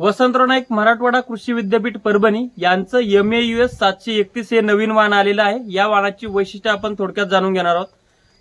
वसंतराव नाईक मराठवाडा कृषी विद्यापीठ परभणी यांचं एम ए यू एस सातशे एकतीस हे नवीन वाहन आलेलं आहे. या वाहनाची वैशिष्ट्ये आपण थोडक्यात जाणून घेणार आहोत.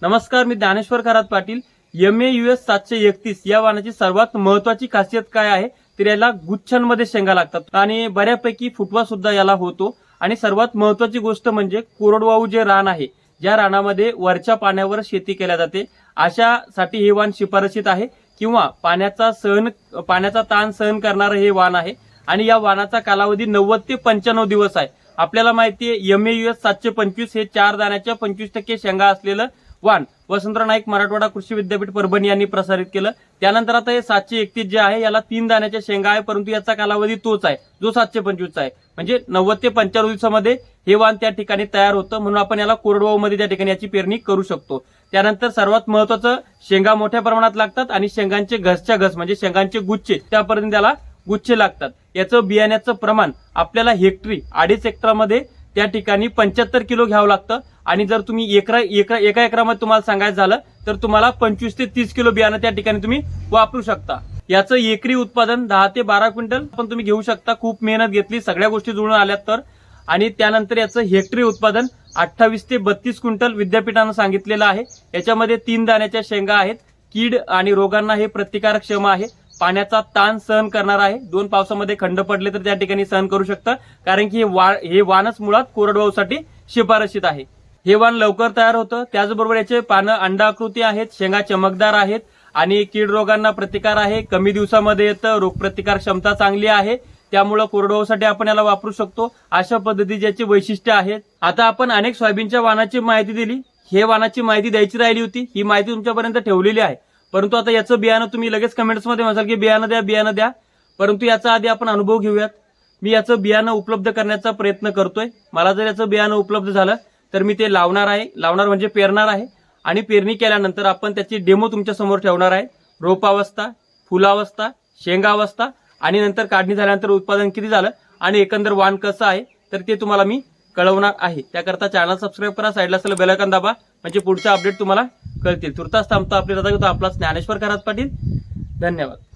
नमस्कार मी Dnyaneshwar Kharat Patil. M A U S सातशे एकतीस या वाहनाची सर्वात महत्वाची खासियत काय आहे? तर याला गुच्छांमध्ये शेंगा लागतात आणि बऱ्यापैकी फुटवा सुद्धा याला होतो. आणि सर्वात महत्वाची गोष्ट म्हणजे कोरडवाहू जे रान आहे ज्या रानामध्ये वरच्या पाण्यावर शेती केल्या जाते. अशासाठी हे वाहन शिफारशीत आहे. किंवा पाण्याचा सहन पाण्याचा ताण सहन करणारं हे वाहन आहे. आणि या वाहनाचा कालावधी नव्वद ते पंच्याण्णव दिवस आहे. आपल्याला माहिती आहे एम ए यू एस सातशे पंचवीस हे चार दाण्याच्या पंचवीस टक्के शेंगा असलेलं वाण वसंतराव नाईक मराठवाडा कृषी विद्यापीठ परभणी यांनी प्रसारित केलं. त्यानंतर आता हे सातशे एकतीस जे आहे याला तीन दाण्याच्या शेंगा आहे परंतु याचा कालावधी तोच आहे. जो सातशे पंचवीसचा आहे. म्हणजे नव्वद ते पंच्याण्णव दिवसामध्ये हे वाहन त्या ठिकाणी तयार होतं. म्हणून आपण याला कोरडवाहूमध्ये त्या ठिकाणी याची पेरणी करू शकतो. त्यानंतर सर्वात महत्वाचं शेंगा मोठ्या प्रमाणात लागतात आणि शेंगांचे घसच्या घस म्हणजे शेंगांचे गुच्छे त्यापर्यंत त्याला गुच्छे लागतात. याचं बियाण्याचं प्रमाण आपल्याला हेक्टरी अडीच हेक्टरमध्ये त्या ठिकाणी पंच्याहत्तर किलो घ्यावं लागतं. आणि जर तुम्ही एकरा एका एका एकरामध्ये तुम्हाला सांगायचं झालं तर तुम्हाला पंचवीस ते तीस किलो बियाणं त्या ठिकाणी तुम्ही वापरू शकता. याचं एकरी उत्पादन दहा ते बारा क्विंटल पण तुम्ही घेऊ शकता. खूप मेहनत घेतली सगळ्या गोष्टी जुळून आल्यात तर. आणि त्यानंतर याचं हेक्टरी उत्पादन अठ्ठावीस ते बत्तीस क्विंटल विद्यापीठानं सांगितलेलं आहे. याच्यामध्ये तीन दाण्याच्या शेंगा आहेत. कीड आणि रोगांना हे प्रतिकारक्षम आहे. पाण्याचा ताण सहन करणार आहे. दोन पावसामध्ये खंड पडले तर त्या ठिकाणी सहन करू शकतं. कारण की हे वा हे वाणच मुळात कोरडवाहूसाठी शिफारशीत आहे. हे वाण लवकर तयार होतं. त्याचबरोबर याचे पानं अंडाकृती आहेत शेंगा चमकदार आहेत आणि कीड रोगांना प्रतिकार आहे. कमी दिवसामध्ये येतं. रोगप्रतिकार क्षमता चांगली आहे. त्यामुळं कोरडवाहूसाठी आपण याला वापरू शकतो. अशा पद्धती ज्याची वैशिष्ट्य आहेत. आता आपण अनेक सोयाबीनच्या वाणाची माहिती दिली. हे वाणाची माहिती द्यायची राहिली होती. ही माहिती तुमच्यापर्यंत ठेवलेली आहे. परंतु आता याचं बियाणं तुम्ही लगेच कमेंट्समध्ये म्हणाल की बियाणं द्या बियाणं द्या. परंतु याचा आधी आपण अनुभव घेऊयात. मी याचं बियाणं उपलब्ध करण्याचा प्रयत्न करतोय. मला जर याचं बियाणं उपलब्ध झालं तर मी ते लावणार आहे. लावणार म्हणजे पेरणार आहे. आणि पेरणी केल्यानंतर आपण त्याची डेमो तुमच्यासमोर ठेवणार आहे. रोपावस्था फुलावस्था शेंगावस्था आणि नंतर काढणी झाल्यानंतर उत्पादन किती झालं आणि एकंदर वाण कसं आहे तर ते तुम्हाला मी कळवणार आहे. त्याकरता चॅनल सबस्क्राईब करा साईडला असलेलं बेलायकन दाबा. म्हणजे पुढचा अपडेट तुम्हाला कळतील. तुर्तास थांबतो. आपले घेतो आपला ज्ञानेश्वर खरात पाटील. धन्यवाद.